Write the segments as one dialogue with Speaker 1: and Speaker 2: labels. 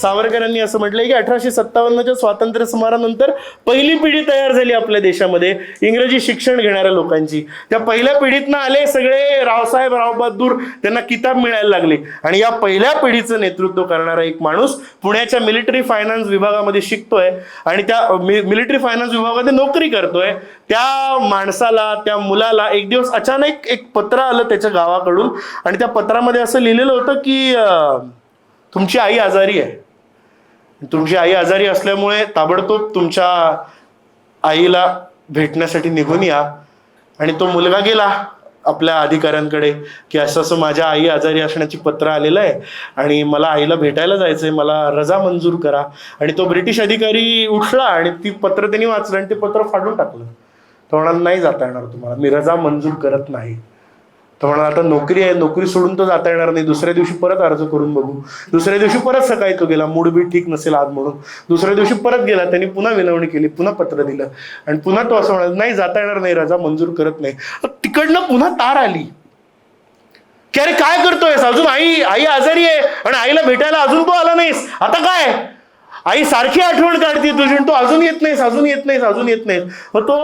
Speaker 1: सावरकरांनी असं म्हटलंय की अठराशे सत्तावन्नच्या स्वातंत्र्य समारानंतर पहिली पिढी तयार झाली आपल्या देशामध्ये इंग्रजी शिक्षण घेणाऱ्या लोकांची. त्या पहिल्या पिढीतनं आले सगळे रावसाहेब रावबहादूर त्यांना किताब मिळायला लागले. आणि या पहिल्या पिढीचं नेतृत्व करणारा एक माणूस पुण्याच्या मिलिटरी फायनान्स विभागामध्ये शिकतोय आणि त्या मिलिटरी फायनान्स विभागामध्ये नोकरी करतोय. त्या माणसाला त्या मुलाला एक दिवस अचानक एक पत्र आलं त्याच्या गावाकडून आणि त्या पत्रामध्ये असं लिहिलेलं होतं की तुमची आई आजारी आहे. तुमची आई आजारी असल्यामुळे ताबडतोब तुमच्या आईला भेटण्यासाठी निघून या. आणि तो मुलगा गेला आपल्या अधिकाऱ्यांकडे की असं असं माझ्या आई आजारी असण्याची पत्र आलेलं आहे आणि मला आईला भेटायला जायचं आहे मला रजा मंजूर करा. आणि तो ब्रिटिश अधिकारी उठला आणि ती पत्र त्यांनी वाचलं आणि ते पत्र फाडून टाकलं. तो म्हणाल नाही जाता येणार तुम्हाला मी रजा मंजूर करत नाही. तर म्हणाला आता नोकरी आहे नोकरी सोडून तो जाता येणार नाही. दुसऱ्या दिवशी परत अर्ज करून बघू. दुसऱ्या दिवशी परत सकाळी तो गेला. मूड बी ठीक नसेल आज म्हणून. दुसऱ्या दिवशी परत गेला. त्यांनी पुन्हा विनवणी केली पुन्हा पत्र दिलं. आणि पुन्हा तो असं म्हणाला नाही जाता येणार नाही रजा मंजूर करत नाही. तिकडनं पुन्हा तार आली. की अरे काय करतोय अजून आई आई आजारी आहे आणि आईला भेटायला अजून तू आला नाहीस. आता काय? आई सारखी आठवण काढते तुझी तो तू अजून येत नाहीस अजून येत नाहीस अजून येत नाहीस. मग तो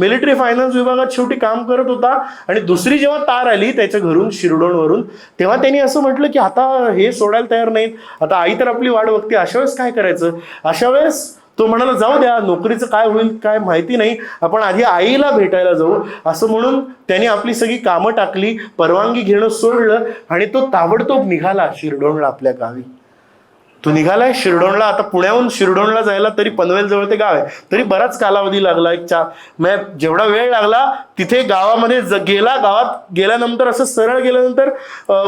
Speaker 1: मिलिटरी फायनान्स विभागात शेवटी काम करत होता आणि दुसरी जेव्हा तार आली त्याच्या घरून शिरडोणवरून तेव्हा त्यांनी असं म्हटलं की आता हे सोडायला तयार नाहीत. आता आई तर आपली वाट बघते अशा वेळेस काय करायचं? अशा वेळेस तो म्हणाला जाऊ द्या नोकरीचं काय होईल काय माहिती नाही. आपण आधी आईला भेटायला जाऊ. असं म्हणून त्याने आपली सगळी कामं टाकली परवानगी घेणं सोडलं आणि तो ताबडतोब निघाला शिरडोणला आपल्या गावी. तो निघालाय शिरडोणला आता पुण्याहून शिरडोणला जायला तरी पनवेल जवळ ते गाव आहे. तरी बराच कालावधी लागला एक चार म्हणजे जेवढा वेळ लागला तिथे गावामध्ये ज- गेला गावात गेल्यानंतर असं सरळ गेल्यानंतर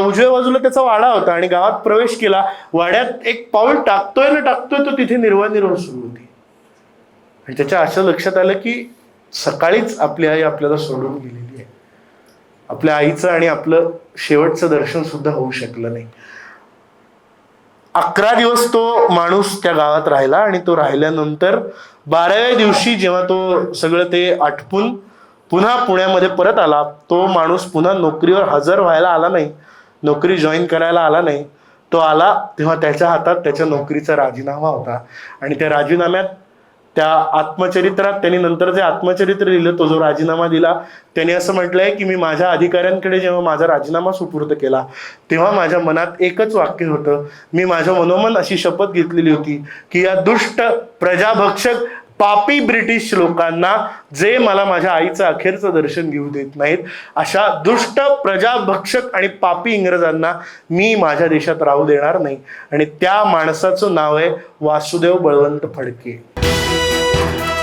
Speaker 1: उजव्या बाजूला त्याचा वाडा होता आणि गावात प्रवेश केला. वाड्यात एक पाऊल टाकतोय ना टाकतोय तो तिथे निर्वाण निर्वाण सुरू होती. आणि त्याच्या असं लक्षात आलं की सकाळीच आपली आई आपल्याला सोडून गेलेली आहे. आपल्या आईचं आणि आपलं शेवटचं दर्शन सुद्धा होऊ शकलं नाही. अकरा दिवस तो माणूस त्या गावात राहिला आणि तो राहिल्यानंतर बाराव्या दिवशी जेव्हा तो सगळं ते आटपून पुन्हा पुण्यामध्ये परत आला तो माणूस पुन्हा नोकरीवर हजर व्हायला आला नाही. नोकरी जॉईन करायला आला नाही. तो आला तेव्हा त्याच्या हातात त्याच्या नोकरीचा राजीनामा होता. आणि त्या राजीनाम्यात त्या आत्मचरित्रात त्यांनी नंतर जे आत्मचरित्र लिहिलं तो जो राजीनामा दिला त्यांनी असं म्हटलंय की मी माझ्या अधिकाऱ्यांकडे जेव्हा माझा राजीनामा सुपूर्द केला तेव्हा माझ्या मनात एकच वाक्य होतं. मी माझ्या मनोमन अशी शपथ घेतलेली होती की या दुष्ट प्रजाभक्षक पापी ब्रिटिश लोकांना जे मला माझ्या आईचं अखेरचं दर्शन घेऊ देत नाहीत अशा दुष्ट प्रजाभक्षक आणि पापी इंग्रजांना मी माझ्या देशात राहू देणार नाही. आणि त्या माणसाचं नाव आहे वासुदेव बळवंत फडके. Thank you.